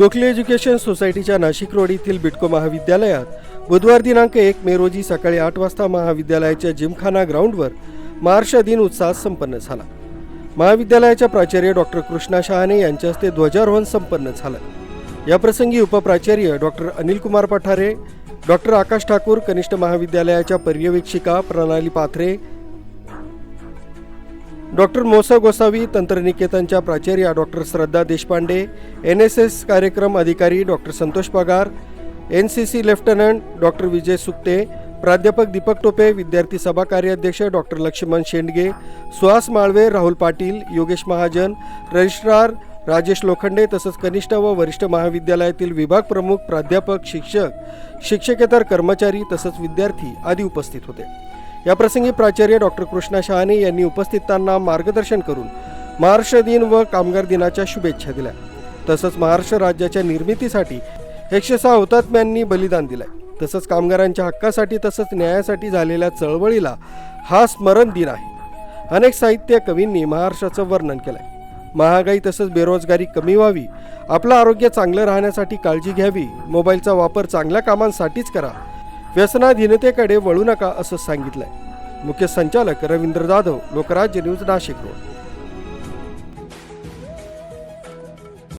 Gokhale education सोसायटीच्या Nashik road येथील बिटको महाविद्यालयात बुधवार दिनांक एक मे रोजी सकाळी आठ वाजता महाविद्यालयाच्या जिमखाना ग्राउंडवर महाराष्ट्र दिन उत्साहात संपन्न झाला. महाविद्यालयाच्या प्राचार्य डॉक्टर कृष्णा शहाणे यांच्या हस्ते ध्वजारोहण संपन्न झालं. याप्रसंगी उपप्राचार्य डॉक्टर अनिल कुमार पठारे डॉक्टर आकाश ठाकूर कनिष्ठ महाविद्यालयाच्या पर्यवेक्षिका प्रणाली पाथरे डॉक्टर मोसा गोसावी तंत्रनिकेतनच्या प्राचार्या doctor Shraddha Deshpande N S S कार्यक्रम अधिकारी doctor Santosh Pagar N C C lieutenant doctor Vijay Sukte प्राध्यापक दीपक टोपे विद्यार्थी सभा कार्याध्यक्ष डॉक्टर लक्ष्मण शेंडगे सुहास माळवे राहुल पाटील योगेश महाजन रजिस्ट्रार राजेश लोखंडे तसंच कनिष्ठ व वरिष्ठ महाविद्यालयातील विभाग प्रमुख प्राध्यापक शिक्षक शिक्षकेतर कर्मचारी तसंच विद्यार्थी आदी उपस्थित होते. याप्रसंगी प्राचार्य डॉक्टर कृष्णा शहाणे यांनी उपस्थितांना मार्गदर्शन करून महाराष्ट्र दिन व कामगार दिनाच्या शुभेच्छा दिल्या. तसंच महाराष्ट्र राज्याच्या निर्मितीसाठी एकशे सहा हुतात्म्यांनी बलिदान दिलंय. तसंच कामगारांच्या हक्कासाठी तसंच न्यायासाठी झालेल्या चळवळीला हा स्मरण दिन आहे. अनेक साहित्य कवींनी महाराष्ट्राचं वर्णन केलंय. महागाई तसंच बेरोजगारी कमी व्हावी आपलं आरोग्य चांगलं राहण्यासाठी काळजी घ्यावी मोबाईलचा वापर चांगल्या कामांसाठीच करा व्यसनाधीनतेकडे वळू नका असं सांगितलंय. मुख्य संचालक रवींद्र जाधव लोकराज्य न्यूज नाशिक रोड